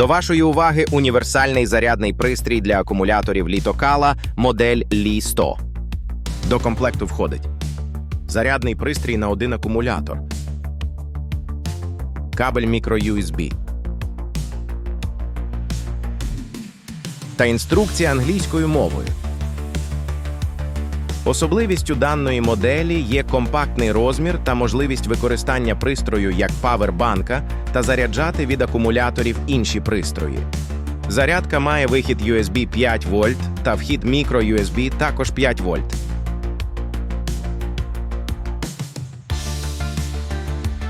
До вашої уваги універсальний зарядний пристрій для акумуляторів літокала модель Лі 100. До комплекту входить зарядний пристрій на один акумулятор, кабель мікро-USB та інструкція англійською мовою. Особливістю даної моделі є компактний розмір та можливість використання пристрою як павербанка та заряджати від акумуляторів інші пристрої. Зарядка має вихід USB 5 вольт та вхід мікро-USB також 5 вольт.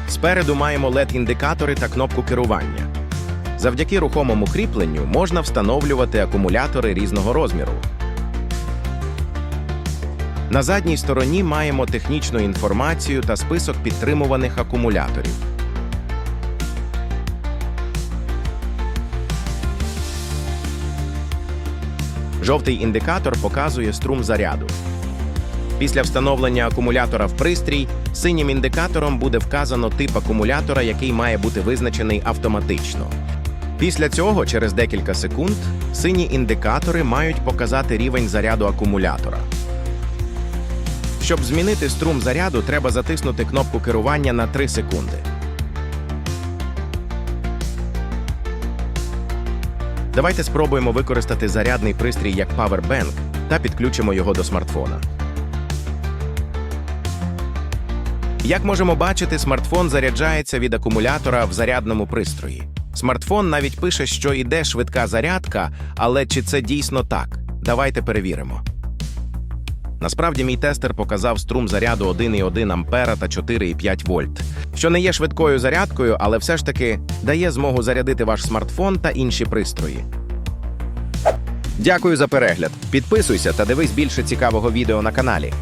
Спереду маємо LED-індикатори та кнопку керування. Завдяки рухомому кріпленню можна встановлювати акумулятори різного розміру. На задній стороні маємо технічну інформацію та список підтримуваних акумуляторів. Жовтий індикатор показує струм заряду. Після встановлення акумулятора в пристрій синім індикатором буде вказано тип акумулятора, який має бути визначений автоматично. Після цього, через декілька секунд, сині індикатори мають показати рівень заряду акумулятора. Щоб змінити струм заряду, треба затиснути кнопку керування на 3 секунди. Давайте спробуємо використати зарядний пристрій як Powerbank та підключимо його до смартфона. Як можемо бачити, смартфон заряджається від акумулятора в зарядному пристрої. Смартфон навіть пише, що йде швидка зарядка, але чи це дійсно так? Давайте перевіримо. Насправді мій тестер показав струм заряду 1,1 ампера та 4,5 вольт, що не є швидкою зарядкою, але все ж таки дає змогу зарядити ваш смартфон та інші пристрої. Дякую за перегляд. Підписуйся та дивись більше цікавого відео на каналі.